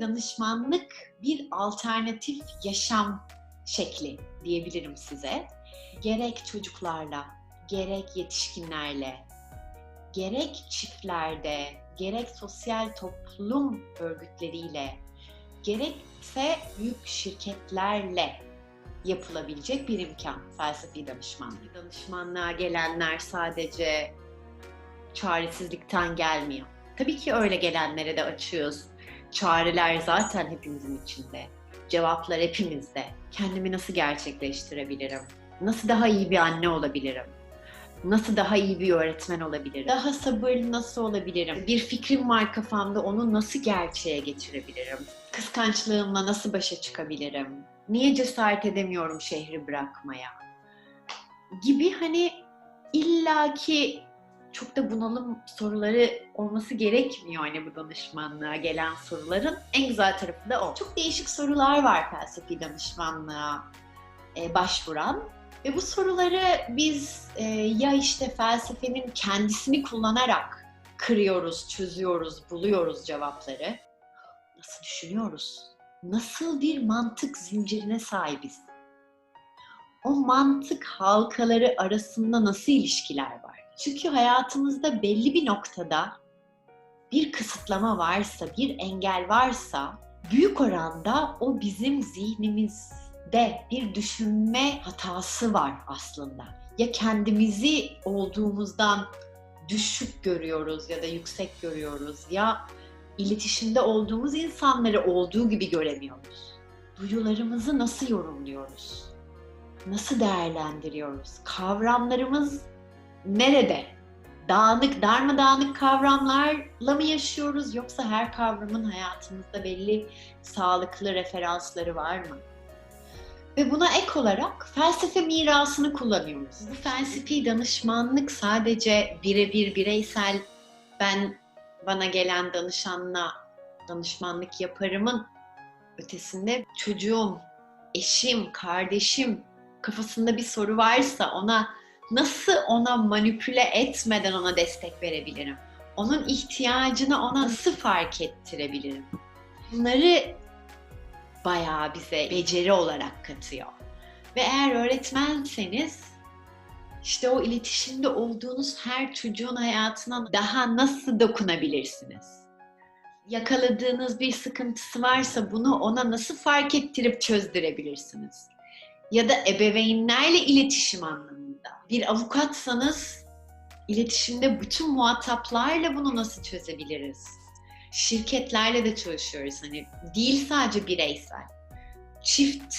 danışmanlık bir alternatif yaşam şekli diyebilirim size. Gerek çocuklarla, gerek yetişkinlerle, gerek çiftlerde, gerek sosyal toplum örgütleriyle, gerekse büyük şirketlerle yapılabilecek bir imkan felsefi danışmanlık. Danışmanlığa gelenler sadece çaresizlikten gelmiyor. Tabii ki öyle gelenlere de açıyoruz. Çareler zaten hepimizin içinde. Cevaplar hepimizde. Kendimi nasıl gerçekleştirebilirim? Nasıl daha iyi bir anne olabilirim? Nasıl daha iyi bir öğretmen olabilirim? Daha sabırlı nasıl olabilirim? Bir fikrim var kafamda onu nasıl gerçeğe geçirebilirim? Kıskançlığımla nasıl başa çıkabilirim? Niye cesaret edemiyorum şehri bırakmaya? Gibi hani illaki çok da bunalım soruları olması gerekmiyor hani bu danışmanlığa gelen soruların. En güzel tarafı da o. Çok değişik sorular var felsefi danışmanlığa e, başvuran. Ve bu soruları biz e, ya işte felsefenin kendisini kullanarak kırıyoruz, çözüyoruz, buluyoruz cevapları. Nasıl düşünüyoruz? Nasıl bir mantık zincirine sahibiz? O mantık halkaları arasında nasıl ilişkiler var? Çünkü hayatımızda belli bir noktada bir kısıtlama varsa, bir engel varsa büyük oranda o bizim zihnimizde bir düşünme hatası var aslında. Ya kendimizi olduğumuzdan düşük görüyoruz ya da yüksek görüyoruz ya iletişimde olduğumuz insanları olduğu gibi göremiyoruz. Duyularımızı nasıl yorumluyoruz? Nasıl değerlendiriyoruz? Kavramlarımız nerede? Dağınık, darmadağınık kavramlarla mı yaşıyoruz yoksa her kavramın hayatımızda belli sağlıklı referansları var mı? Ve buna ek olarak felsefe mirasını kullanıyoruz. Bu felsefi danışmanlık sadece birebir bireysel ben bana gelen danışanla danışmanlık yaparımın ötesinde çocuğum, eşim, kardeşim kafasında bir soru varsa ona nasıl ona manipüle etmeden ona destek verebilirim? Onun ihtiyacını ona nasıl fark ettirebilirim? Bunları bayağı bize beceri olarak katıyor. Ve eğer öğretmenseniz işte o iletişimde olduğunuz her çocuğun hayatına daha nasıl dokunabilirsiniz? Yakaladığınız bir sıkıntısı varsa bunu ona nasıl fark ettirip çözdürebilirsiniz? Ya da ebeveynlerle iletişim anlamında. Bir avukatsanız iletişimde bütün muhataplarla bunu nasıl çözebiliriz? Şirketlerle de çalışıyoruz hani değil sadece bireysel. Çift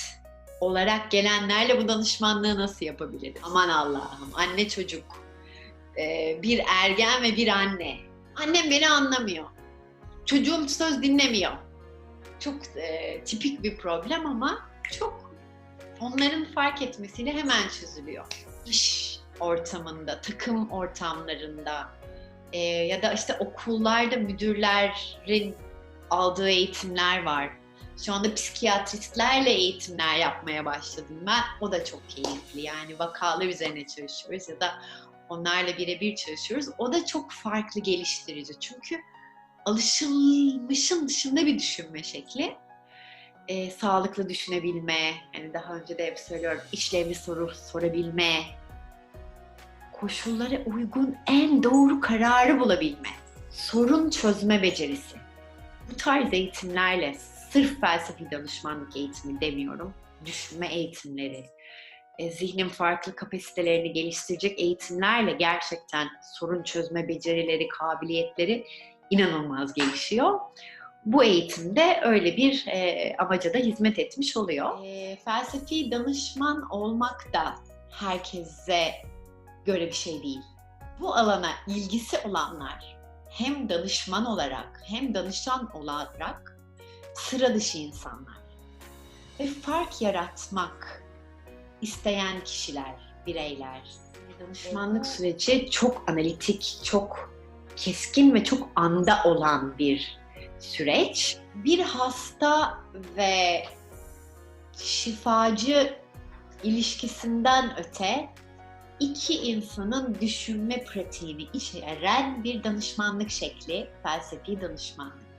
olarak gelenlerle bu danışmanlığı nasıl yapabiliriz? Aman Allah'ım, anne çocuk, bir ergen ve bir anne. Annem beni anlamıyor. Çocuğum söz dinlemiyor. Çok e, tipik bir problem ama çok onların fark etmesiyle hemen çözülüyor. İş ortamında, takım ortamlarında e, ya da işte okullarda müdürlerin aldığı eğitimler var şu anda psikiyatristlerle eğitimler yapmaya başladım ben. O da çok keyifli. Yani vakalar üzerine çalışıyoruz ya da onlarla birebir çalışıyoruz. O da çok farklı geliştirici. Çünkü alışılmışın dışında bir düşünme şekli. Ee, sağlıklı düşünebilme, yani daha önce de hep söylüyorum, işlevli soru sorabilme, koşullara uygun en doğru kararı bulabilme, sorun çözme becerisi. Bu tarz eğitimlerle sırf felsefi danışmanlık eğitimi demiyorum. Düşünme eğitimleri, e, zihnin farklı kapasitelerini geliştirecek eğitimlerle gerçekten sorun çözme becerileri, kabiliyetleri inanılmaz gelişiyor. Bu eğitimde öyle bir e, amaca da hizmet etmiş oluyor. E, felsefi danışman olmak da herkese göre bir şey değil. Bu alana ilgisi olanlar hem danışman olarak hem danışan olarak sıra dışı insanlar. Ve fark yaratmak isteyen kişiler, bireyler. Danışmanlık süreci çok analitik, çok keskin ve çok anda olan bir süreç. Bir hasta ve şifacı ilişkisinden öte iki insanın düşünme pratiğini içeren bir danışmanlık şekli, felsefi danışmanlık.